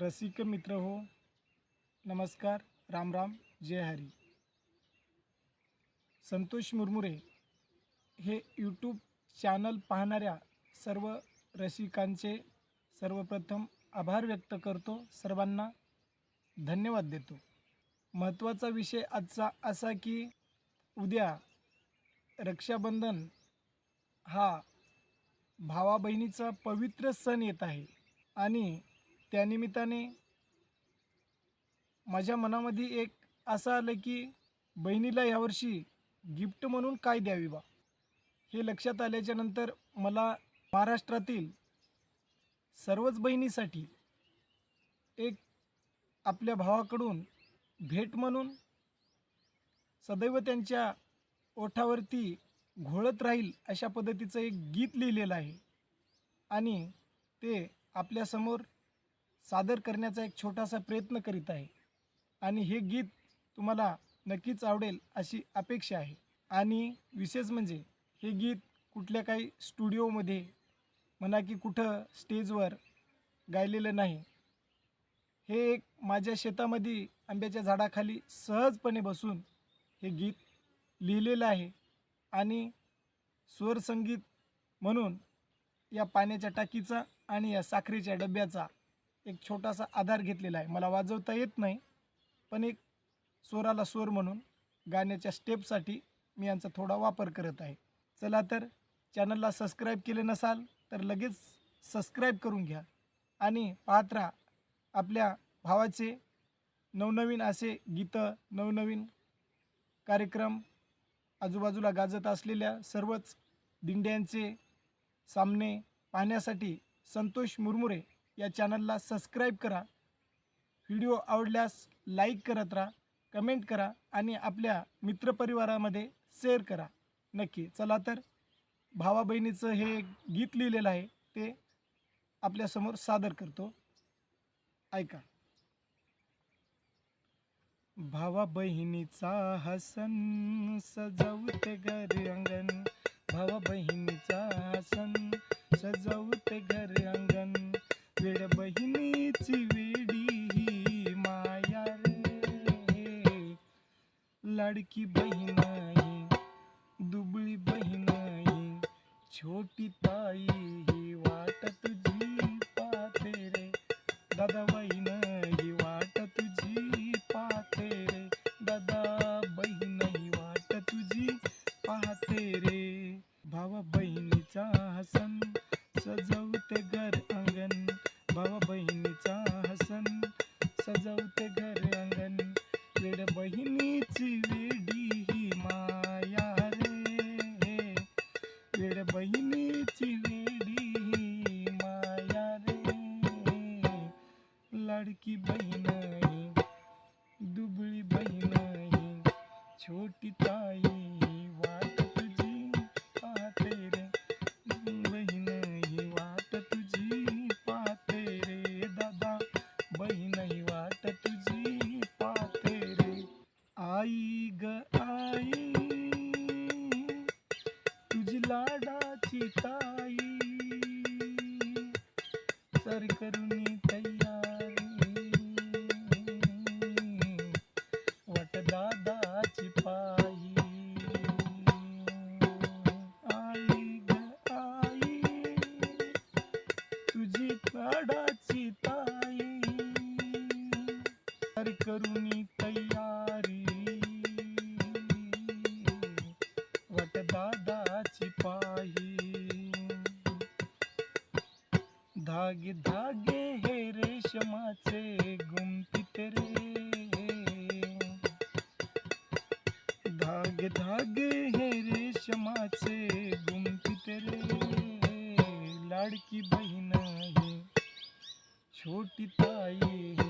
रसिक मित्र हो. नमस्कार राम राम जय हरी. संतोष मुरमुरे हे यूट्यूब चॅनल पाहणाऱ्या सर्व रसिकांचे सर्वप्रथम आभार व्यक्त करतो. सर्वांना धन्यवाद देतो. महत्त्वाचा विषय आजचा असा की उद्या रक्षाबंधन हा भावा बहिणीचा पवित्र सण येत आहे आणि त्यानिमित्ताने माझ्या मनामध्ये एक असं आलं की बहिणीला यावर्षी गिफ्ट म्हणून काय द्यावी बा? हे लक्षात आल्याच्यानंतर मला महाराष्ट्रातील सर्वच बहिणीसाठी एक आपल्या भावाकडून भेट म्हणून सदैव त्यांच्या ओठावरती घोळत राहील अशा पद्धतीचं एक गीत लिहिलेलं आहे. आणि ते आपल्यासमोर सादर करण्याचा एक छोटासा प्रयत्न करीत आहे. आणि हे गीत तुम्हाला नक्कीच आवडेल अशी अपेक्षा आहे. आणि विशेष म्हणजे हे गीत कुठल्या काही स्टुडिओमध्ये म्हणा की कुठं स्टेजवर गायलेलं नाही. हे एक माझ्या शेतामध्ये आंब्याच्या झाडाखाली सहजपणे बसून हे गीत लिहिलेलं आहे. आणि स्वरसंगीत म्हणून या पाण्याच्या टाकीचा आणि या साखरेच्या डब्याचा एक छोटासा आधार घेतलेला आहे. मला वाजवता येत नाही पण एक स्वराला स्वर म्हणून गाण्याच्या स्टेपसाठी मी यांचा थोडा वापर करत आहे. चला तर चॅनलला सबस्क्राईब केले नसाल तर लगेच सबस्क्राईब करून घ्या आणि पाहत राहा आपल्या भावाचे नवनवीन असे गीतं नवनवीन कार्यक्रम आजूबाजूला गाजत असलेल्या सर्वच दिंड्यांचे सामने पाहण्यासाठी संतोष मुरमुरे या चॅनलला सबस्क्राईब करा. व्हिडिओ आवडल्यास लाईक करत राहा कमेंट करा आणि आपल्या मित्रपरिवारामध्ये शेअर करा. नक्की. चला तर भावा बहिणीचं हे गीत लिहिलेलं आहे ते आपल्यासमोर सादर करतो. ऐका. भावा बहिणीचा हसन सजवते घर अंगण. भावा बहिणीचा हसन सजवते घर अंगण. वेड बहिणीची वेडी ही माया रे. लाडकी बहीण आहे दुबळी बहीण आहे छोटी ताई ही वाट तुझी पाहते रे. दादा बहीण ही वाट तुझी पाहते रे. दादा बहीण ही वाट तुझी पाहते रे. भावा बहीण छोटी दादाची पायी. धागे धागे हे रेशमाचे गुंफित रे धागे धागे हे रेशमाचे गुंफित रे लाडकी बहीण आहे छोटी ताई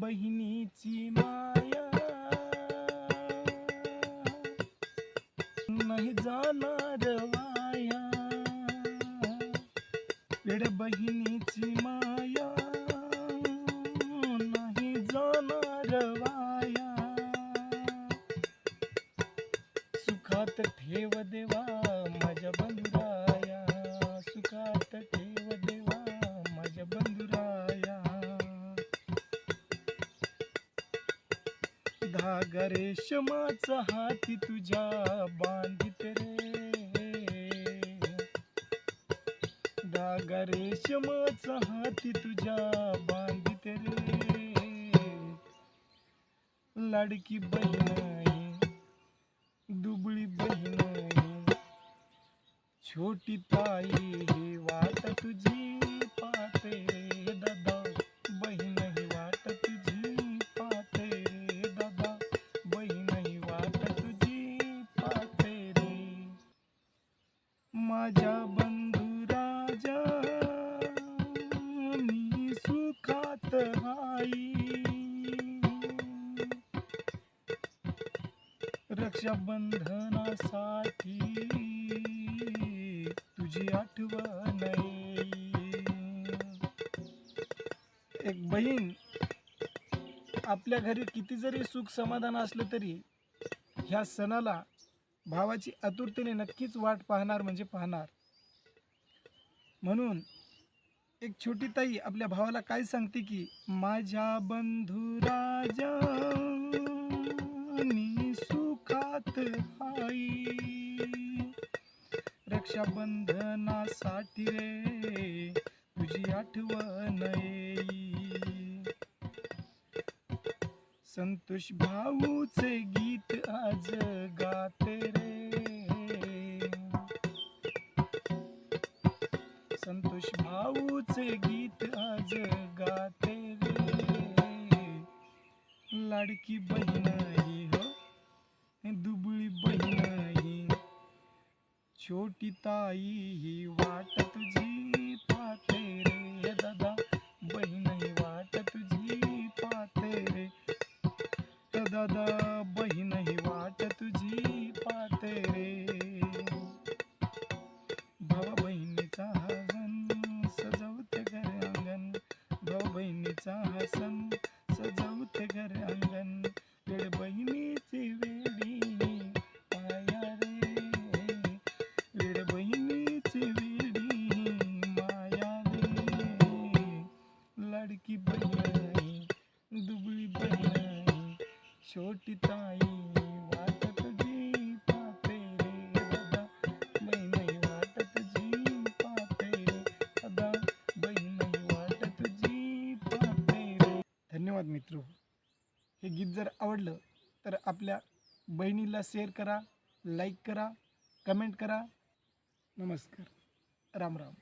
बहिणीची माया. नाही जाणार वाया. वेड बहिणीची माया. नाही जाणार वाया. सुखात ठेव देवा माझ्या बंधुराया. सुखात ठेव धागा रेशमाचा हाती तुझ्या बांधित रे. धागा रेशमाचा हाती तुझ्या बांधित रे. लाडकी बहीण दुबळी बहीण छोटी ताई ही वाट तुझी पाते दादा. माझ्या बंधू राजा मी सुखात हाई रक्षाबंधनासाठी तुझी आठवण एक बहीण आपल्या घरी किती जरी सुख समाधान असलं तरी ह्या सणाला भावाची आतुरतेने नक्कीच वाट पाहणार म्हणजे पाहणार. म्हणून एक छोटी ताई आपल्या भावाला काय सांगते की माझ्या बंधू राजा सुखात आई रक्षाबंधनासाठी रे तुझी आठवण येई संतोष भाऊचे गीत आज गाते रे. संतोष भाऊचे गीत आज गाते रे. लाडकी बहीण हो. दुबळी बहीण छोटी ताई ही वाट बहिणीचा हा सण घर अंगण. वेळ बहिणीची वेळी माया रे. वेळ बहिणीची वेळी माया रे. लाडकी बहीण दुबळी बहीण छोटी ताई मित्र हो. हे. गीत जर आवडलं तर आपल्या बहिणीला शेअर करा लाईक करा कमेंट करा. नमस्कार. राम राम.